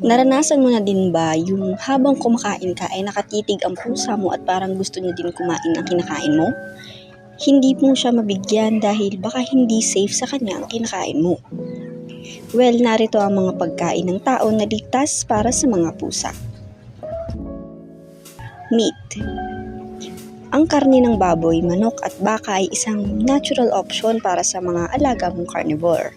Naranasan mo na din ba yung habang kumakain ka ay nakatitig ang pusa mo at parang gusto niya din kumain ang kinakain mo? Hindi mo siya mabigyan dahil baka hindi safe sa kanya ang kinakain mo. Well, narito ang mga pagkain ng tao na ligtas para sa mga pusa. Meat Ang karne ng baboy, manok at baka ay isang natural option para sa mga alaga mong carnivore.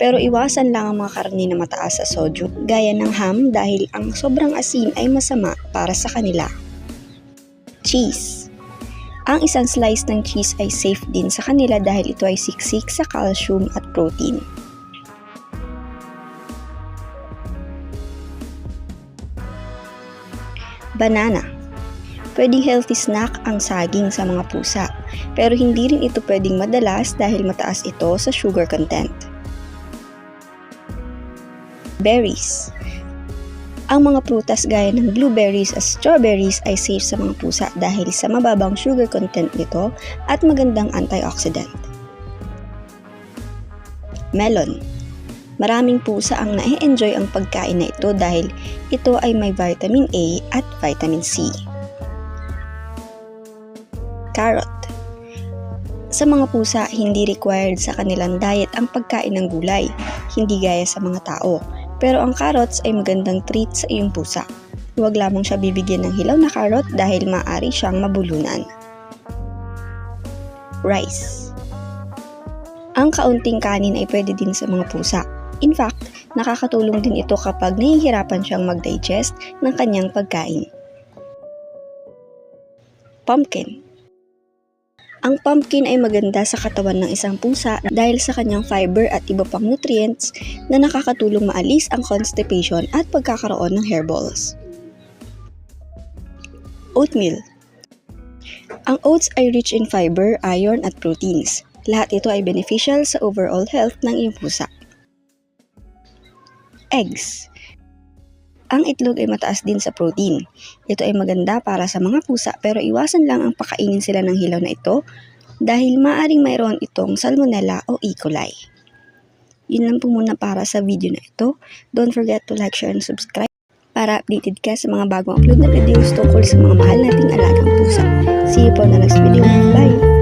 Pero iwasan lang ang mga karne na mataas sa sodium gaya ng ham dahil ang sobrang asin ay masama para sa kanila. Cheese Ang isang slice ng cheese ay safe din sa kanila dahil ito ay siksik sa calcium at protein. Banana Pwedeng healthy snack ang saging sa mga pusa, pero hindi rin ito pwedeng madalas dahil mataas ito sa sugar content. Berries Ang mga prutas gaya ng blueberries at strawberries ay safe sa mga pusa dahil sa mababang sugar content nito at magandang antioxidant. Melon Maraming pusa ang na-enjoy ang pagkain na ito dahil ito ay may vitamin A at vitamin C. Carrot Sa mga pusa, hindi required sa kanilang diet ang pagkain ng gulay, hindi gaya sa mga tao. Pero ang carrots ay magandang treat sa iyong pusa. Huwag lamang siya bibigyan ng hilaw na carrot dahil maaari siyang mabulunan. Rice Ang kaunting kanin ay pwede din sa mga pusa. In fact, nakakatulong din ito kapag nahihirapan siyang mag-digest ng kanyang pagkain. Pumpkin ang pumpkin ay maganda sa katawan ng isang pusa dahil sa kanyang fiber at iba pang nutrients na nakakatulong maalis ang constipation at pagkakaroon ng hairballs. Oatmeal Ang oats ay rich in fiber, iron at proteins. Lahat ito ay beneficial sa overall health ng iyong pusa. Eggs ang itlog ay mataas din sa protein. Ito ay maganda para sa mga pusa pero iwasan lang ang pakainin sila ng hilaw na ito dahil maaring mayroon itong salmonella o E. coli. Yun lang po muna para sa video na ito. Don't forget to like, share, and subscribe para updated ka sa mga bagong upload na videos tungkol sa mga mahal nating alagang pusa. See you po na next video. Bye!